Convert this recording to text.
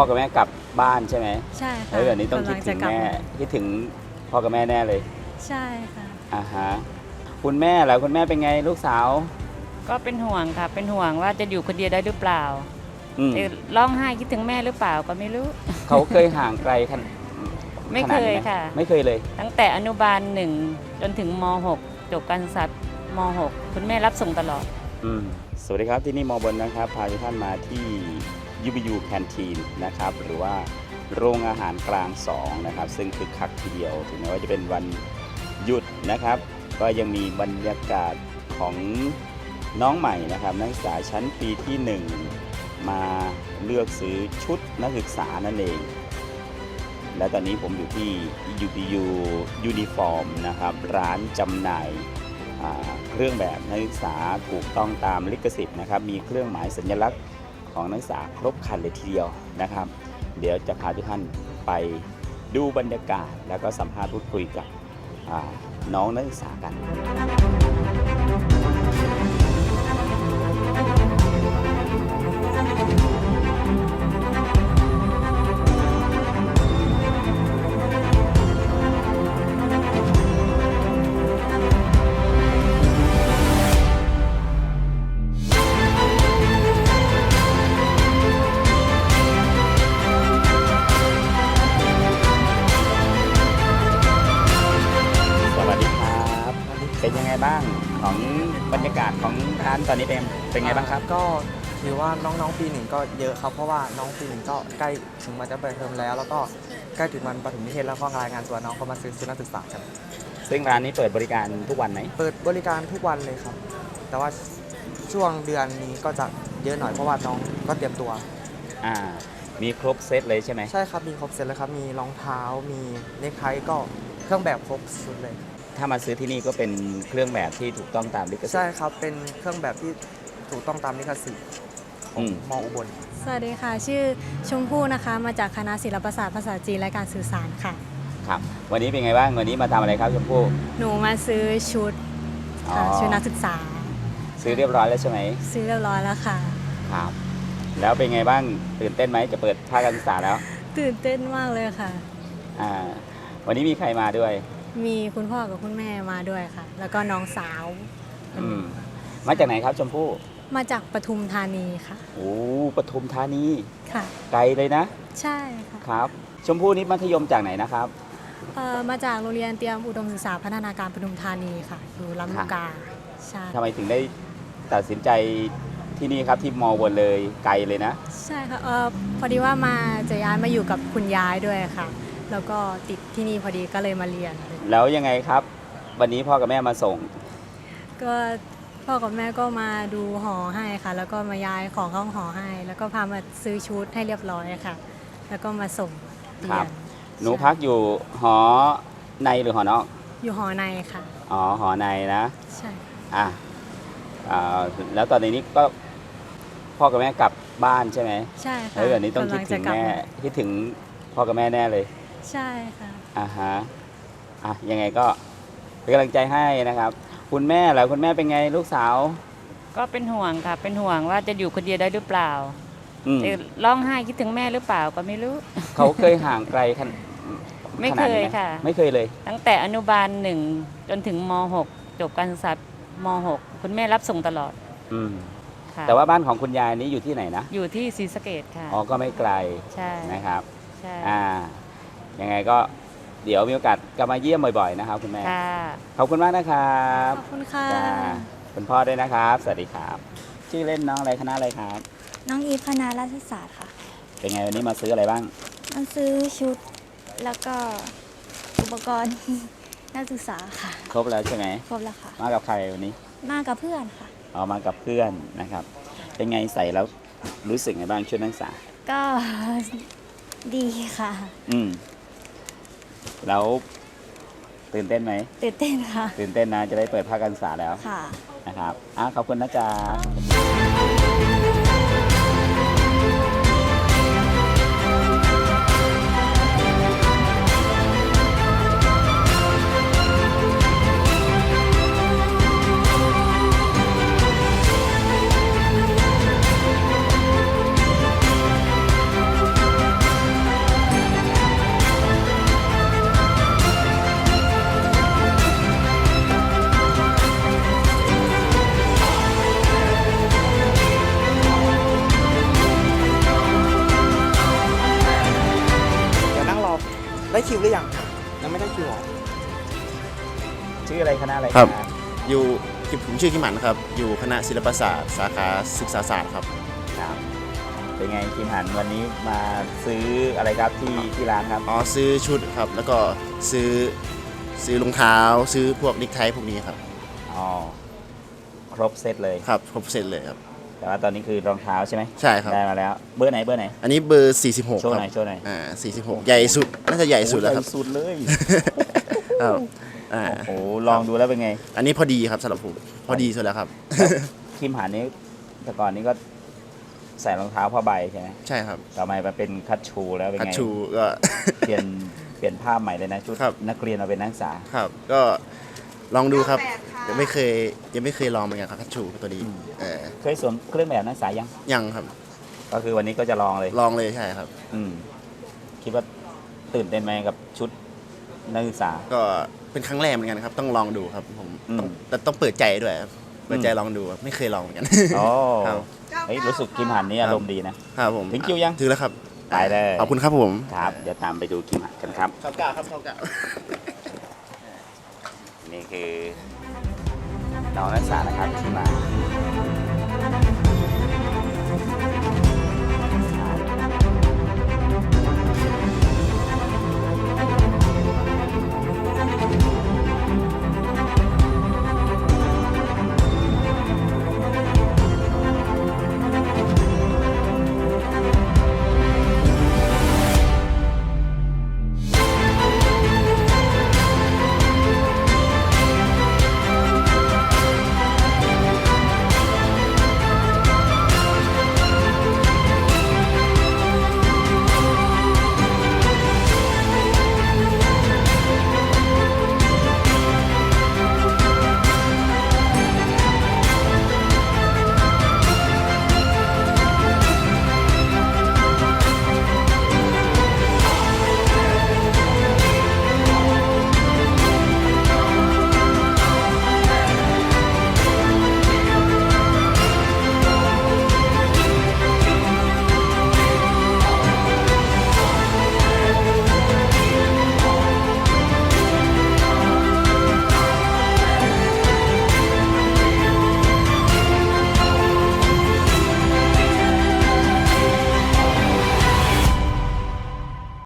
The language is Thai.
พ่อกับแม่กลับบ้านใช่ไหมใช่ค่ะแล้วแบบนี้ต้องคิดกำลัถึจะงกลับแม่คิดถึงพ่อกับแม่แน่เลย ใช่ค่ะอ่าฮะคุณแม่เหรอคุณแม่เป็นไงลูกสาว ก็เป็นห่วงค่ะ เป็นห่วงว่าจะอยู่คนเดียวได้หรือเปล่าอืมจะร้องไห้คิดถึงแม่หรือเปล่าก็ไม่รู้ เขาเคยห่างไกลขนไม่ขนาดเคยนี้หค่ะ ไม่เคยเลย ตั้งแต่อนุบาลหนึ่งจนถึงม .6 จบการศึกษาม .6 คุณแม่รับส่งตลอดอืมสวัสดีครับที่นี่มอบนนะครับ พาทุกท่านมาที่ UBU Canteen นะครับหรือว่าโรงอาหารกลาง 2 นะครับ ซึ่งคึกคักทีเดียว ถึงแม้ว่าจะเป็นวันหยุดนะครับ ก็ยังมีบรรยากาศของน้องใหม่นะครับ นักศึกษาชั้นปีที่ 1 มาเลือกซื้อชุดนักศึกษานั่นเอง และตอนนี้ผมอยู่ที่ UBU Uniform นะครับ ร้านจำหน่ายเครื่องแบบนักศึกษาถูกต้องตามลิขสิทธิ์นะครับ มีเครื่องหมายสัญลักษณ์ ของนักศึกษาครบคันเลยทีเดียวนะครับ เดี๋ยวจะพาทุกท่านไปดูบรรยากาศ แล้วก็สัมภาษณ์พูดคุยกับน้องนักศึกษากัน นตอนนี้เป็นเป็นไงบ้างครับ ก็ถือว่าน้องๆปีหนึ่งก็เยอะครับเพราะว่าน้องปีหนึ่งก็ใกล้ถึงมันจะเปิดเทอมแล้ว แล้วก็ใกล้ถึงวันปฐมนิเทศแล้วก็รายงานตัวน้องก็มาซื้อชุดนักศึกษากันซึ่งร้านนี้เปิดบริการทุกวันไหมเปิดบริการทุกวันเลยครับ แต่ว่าช่วงเดือนนี้ก็จะเยอะหน่อยเพราะว่าน้องก็เตรียมตัวอ่ามีครบเซตเลยใช่ไหมใช่ครับมีครบเสร็จแล้วครับมีรองเท้ามีเนคไทก็เครื่องแบบครบชุดเลย ถ้ามาซื้อที่นี่ก็เป็นเครื่องแบบที่ถูกต้องตามลิขสิทธิ์ใช่ครับ เป็นเครื่องแบบที่ถูกต้องตามลิขสิทธิ์ขออืงมมอุบล สวัสดีค่ะ ชื่อชมพู่นะคะ มาจากคณะศิลปศาสตร์ภาษาจีนและการสื่อสารค่ะ ครับ วันนี้เป็นไงบ้างวันนี้มาทำอะไรครับชมพู่ หนูมาซื้อชุดค่ะอ๋อ ชุดนักศึกษา ซื้อเรียบร้อยแล้วใช่ไหมซื้อเรียบร้อยแล้วค่ะ ครับ แล้วเป็นไงบ้างตื่นเต้นไหมจะเปิดภาคการศึกษาแล้วตื่นเต้นมากเลยค่ะ อ่าวันนี้มีใครมาด้วย มีคุณพ่อกับคุณแม่มาด้วยค่ะ แล้วก็น้องสาวอืมมาจากไหนครับชมพู่มาจากปทุมธานีค่ะ โอ้ปทุมธานีค่ะ ไกลเลยนะ ใช่ค่ะครับ ชมพู่นี่มัธยมจากไหนนะครับเอ่อมาจากโรงเรียนเตรียมอุดมศึกษาพัฒนาการปทุมธานีค่ะอยู่ลำลูกกาใช่ทำไมถึงได้ตัดสินใจที่นี่ครับที่มอวนเลยไกลเลยนะ ใช่ค่ะเออพอดีว่ามาจะย้ายมาอยู่กับคุณยายด้วยค่ะ แล้วก็ติดที่นี่พอดีก็เลยมาเรียน แล้วยังไงครับ วันนี้พ่อกับแม่มาส่ง ก็พ่อกับแม่ก็มาดูหอให้ค่ะ แล้วก็มาย้ายของเข้าหอให้ แล้วก็พามาซื้อชุดให้เรียบร้อยค่ะ แล้วก็มาส่งเรีครัยบนหนูพักอยู่หอในหรือหอนอกอยู่หอในค่ะ อ๋อหอในนะใช่ อะอ่าแล้วตอนนี้ก็พ่อกับแม่กลับบ้านใช่ไหมใช่ค่ะแล้วแบบนี้ต้องคิดกำลัถึจะงกลับแม่คิดถึงพ่อกับแม่แน่เลย ใช่ค่ะ อ่าฮะอะยังไงก็เป็นกำลังใจให้นะครับ คุณแม่เหรอคุณแม่เป็นไงลูกสาวก็เป็นห่วงค่ะ เป็นห่วงว่าจะอยู่คนเดียวได้หรือเปล่าอืมจะร้องไห้คิดถึงแม่หรือเปล่าก็ไม่รู้ เขาเคยห่างไกลขนไม่ขนาดนี้เคยหค่ะ ไม่เคยเลย ตั้งแต่อนุบาลหนึ่งจนถึงม .6 จบการศึกษาม .6 คุณแม่รับส่งตลอดอืมค่ะแต่ว่าบ้านของคุณยายนี้อยู่ที่ไหนนะอยู่ที่ศรีสะเกดค่ะ อ๋อก็ไม่ไกลใช่นะครับ ใช่ อ่า ยังไงก็เดี๋ยวมีโอกาสกลับมาเยี่ยมบ่อยๆนะครับ คุณแม่ ค่ะขอบคุณมากนะครับขอบคุณค่ะ จ้าคุณพ่อด้วยนะครับ สวัสดีครับ ชื่อเล่นน้องอะไรคณะอะไรครับ น้องอีฟคณะรัฐศาสตร์ค่ะเป็นไงวันนี้มาซื้ออะไรบ้างมันซื้อชุดแล้วก็อุปกรณ์ นักศึกษาค่ะครบแล้วใช่ไหม ครบแล้วค่ะ มากับใครวันนี้มากับเพื่อนค่ะ ออกมากับเพื่อนนะครับ เป็นไงใส่แล้วรู้สึกไงบ้างชุดนักศึกษา ก็ ดีค่ะ อืม แล้วตื่นเต้นไหมตื่นเต้นค่ะ ตื่นเต้นนะจะได้เปิดภาคการศึกษาแล้วค่ะนะครับอะขอบคุณนะจ๊ะ ได้คิวหรือยังยังไม่ได้คิวหรอชื่ออะไรคณะอะไรครับนะอยู่ผมชื่อกิมหมันครับ อยู่คณะศิลปศาสตร์สาขาศึกษาศาสตร์ครับครับเป็นไงคิมหันวันนี้มาซื้ออะไรครับที่ที่ร้านครับอ๋อซื้อชุดครับ แล้วก็ซื้อซื้อรองเท้า ซื้อพวกนิกไทพวกนี้ครับอ๋อครบเซตเลยครับครบเสร็จเลยครับ แต่ว่าตอนนี้คือรองเท้าใช่ไหมใช่ครับ ได้มาแล้ว เบอร์ไหนเบอร์ไหน อันนี้เบอร์ 46โชว์ครัหน่อยโชว์หน่อยอ่า46 ใหญ่สุด น่าจะใหญ่สุดแล้วครับโอ้ใหญ่สุดเลยครับอ่าโอ้โหลองดูแล้วเป็นไง อันนี้พอดีครับสำหรับผมพอดีสุดแล้วครับ คิมหันนี้แต่ก่อนนี้ก็ใส่รองเท้าผ้าใบใช่ไหมใช่ครับ ต่อมามาเป็นคัตชูแล้วเป็นคัตไงชูก็เปลี่ยนเปลี่ยนภาพใหม่เลยนะชุดครับนักเรียนมาเป็นนักศึกษาครับ ก็ลองดูครับ ยังไม่เคยยังไม่เคยลองเหมือนกันครับคัตชูตัวนี้อืมเออเคยสวมเครื่องแบบนักศึกษายัง ยังครับ ก็คือวันนี้ก็จะลองเลย ลองเลยใช่ครับ อืม คิดว่าตื่นเต้นไหมกับชุดนักศึกษา ก็เป็นครั้งแรกเหมือนกันครับ ต้องลองดูครับ ผมอืมต้องแต่ต้องเปิดใจด้วยครับเปิดใจอืมลองดูครับไม่เคยลองเหมือนกัน อ๋อครับ เฮ้ยรู้สึกคิมหันนี่อารมณ์ดีนะ ครับผมถึงคิวยังถึงแล้วครับไปเลย ขอบคุณครับผม ครับ เดี๋ยวตามไปดูคิมหันกันครับเข้ากาครับเข้ากา นี่คือ น้องนักศึกษานะครับที่มา